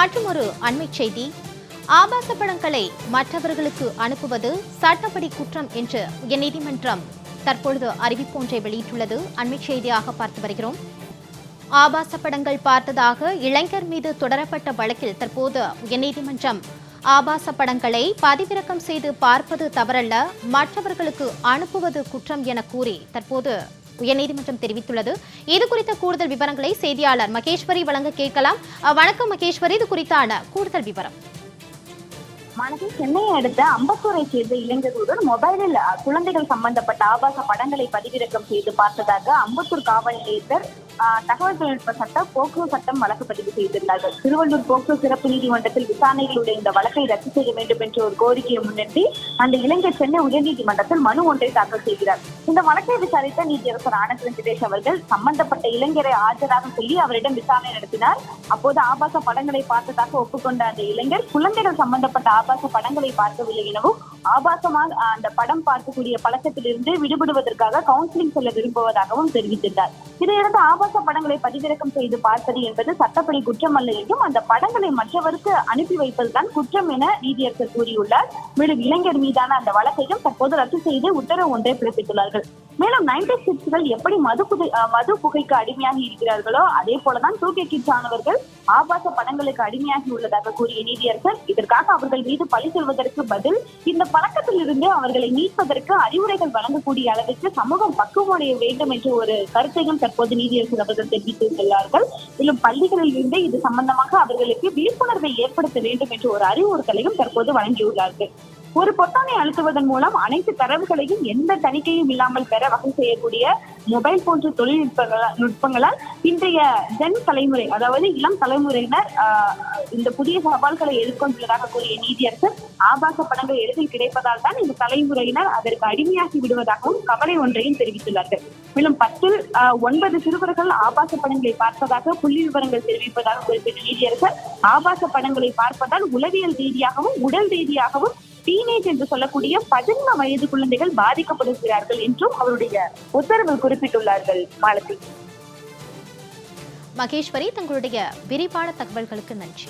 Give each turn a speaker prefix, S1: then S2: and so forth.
S1: மற்றும் ஒரு அண்மை செய்தி. ஆபாச படங்களை மற்றவர்களுக்கு அனுப்புவது சட்டப்படி குற்றம் என்று உயர்நீதிமன்றம் தற்பொழுது அறிவிப்பு ஒன்றை வெளியிட்டுள்ளது. அண்மை செய்தியாக பார்த்து வருகிறோம். ஆபாச படங்கள் பார்த்ததாக இளைஞர் மீது தொடரப்பட்ட வழக்கில் தற்போது உயர்நீதிமன்றம் ஆபாச படங்களை பதிவிறக்கம் செய்து பார்ப்பது தவறல்ல மற்றவர்களுக்கு அனுப்புவது குற்றம் என கூறி தற்போது உயர்நீதிமன்றம் தெரிவித்துள்ளது. இது குறித்த கூடுதல் விவரங்களை செய்தியாளர் மகேஸ்வரி வழங்க கேட்கலாம். வணக்கம் மகேஸ்வரி. இது குறித்தான கூடுதல் விவரம்.
S2: மாணவி சென்னையை அடுத்த அம்பத்தூரை சேர்ந்த இளைஞர் ஒருவர் மொபைலில் குழந்தைகள் சம்பந்தப்பட்ட ஆபாச படங்களை பதிவிறக்கம் செய்து பார்த்ததாக அம்பத்தூர் காவல் நிலையத்தர் தகவல் தொழில்நுட்ப சட்டம் போக்சோ சட்டம் வழக்கு பதிவு செய்திருந்தார்கள். திருவள்ளூர் போக்சோ சிறப்பு நீதிமன்றத்தில் விசாரணையில் உள்ள இந்த வழக்கை ரத்து செய்ய வேண்டும் என்ற ஒரு கோரிக்கையை முன்னிட்டு அந்த இளைஞர் சென்னை உயர்நீதிமன்றத்தில் மனு ஒன்றை தாக்கல் செய்கிறார். இந்த வழக்கை விசாரித்த நீதியரசர் ஆனந்த் வெங்கடேஷ் அவர்கள் சம்பந்தப்பட்ட இளைஞரை ஆஜராக சொல்லி அவரிடம் விசாரணை நடத்தினார். அப்போது ஆபாச படங்களை பார்த்ததாக ஒப்புக்கொண்ட அந்த இளைஞர் குழந்தைகள் சம்பந்தப்பட்ட ஆபாச படங்களை பார்க்கவில்லை எனவும் ஆபாசமாக அந்த படம் பார்க்கக்கூடிய பழக்கத்திலிருந்து விடுபடுவதற்காக கவுன்சிலிங் செல்ல விரும்புவதாகவும் தெரிவித்திருந்தார். இதையடுத்து ஆபாச படங்களை பதிவிறக்கம் செய்து பார்ப்பது என்பது சட்டப்படி குற்றம் அல்ல என்றும் அந்த படங்களை மற்றவருக்கு அனுப்பி வைப்பதுதான் குற்றம் என நீதியரசர் கூறியுள்ளார். மேலும் இளைஞர் மீதான அந்த வழக்கையும் தற்போது ரத்து செய்து உத்தரவு ஒன்றை பிறப்பித்துள்ளார்கள். மேலும் நைன்டி சிக்ஸ்கள் எப்படி மது புகை மது புகைக்கு அடிமையாகி இருக்கிறார்களோ அதே போலதான் டூ கே கிட்ஸ் ஆனவர்கள் ஆபாச படங்களுக்கு அடிமையாகி உள்ளதாக கூறிய நீதியரசர் இதற்காக அவர்கள் மீது பழி சொல்வதற்கு பதில் இந்த பழக்கத்தில் இருந்து அவர்களை மீட்பதற்கு அறிவுரைகள் வழங்கக்கூடிய அளவிற்கு சமூகம் பக்குவமடைய வேண்டும் என்ற ஒரு கருத்தையும் தற்போது நீதியரசர் அவர்கள் தெரிவித்துள்ளார்கள் மேலும் பள்ளிகளில் இருந்து இது சம்பந்தமாக அவர்களுக்கு விழிப்புணர்வை ஏற்படுத்த வேண்டும் என்ற ஒரு அறிவுறுத்தலையும் தற்போது வழங்கியுள்ளார்கள். ஒரு பொத்தானை அழுத்துவதன் மூலம் அனைத்து தரவுகளையும் எந்த தணிக்கையும் இல்லாமல் பெற வகை செய்யக்கூடிய மொபைல் போன்ற தொழில்நுட்பங்கள நுட்பங்களால் இன்றைய ஜென் தலைமுறை அதாவது இளம் தலைமுறையினர் இந்த புதிய சவால்களை எதிர்கொண்டுள்ளதாக கூறிய நீதியரசர் ஆபாச படங்கள் எளிதில் கிடைப்பதால் தான் இந்த தலைமுறையினர் அதற்கு அடிமையாகி விடுவதாகவும் கவலை ஒன்றையும் தெரிவித்துள்ளார்கள். மேலும் பத்தில் ஒன்பது சிறுவர்கள் ஆபாச படங்களை பார்ப்பதாக புள்ளி விவரங்கள் தெரிவிப்பதாக குறிப்பிட்ட நீதியரசர் ஆபாச படங்களை பார்ப்பதால் உளவியல் ரீதியாகவும் உடல் ரீதியாகவும் டீனேஜ் என்று சொல்லக்கூடிய பதின்ம வயது குழந்தைகள் பாதிக்கப்படுகிறார்கள் என்றும் அவருடைய உத்தரவில் குறிப்பிட்டுள்ளார்கள். மாலத்தி
S1: மகேஸ்வரி தங்களுடைய விரிவான தகவல்களுக்கு நன்றி.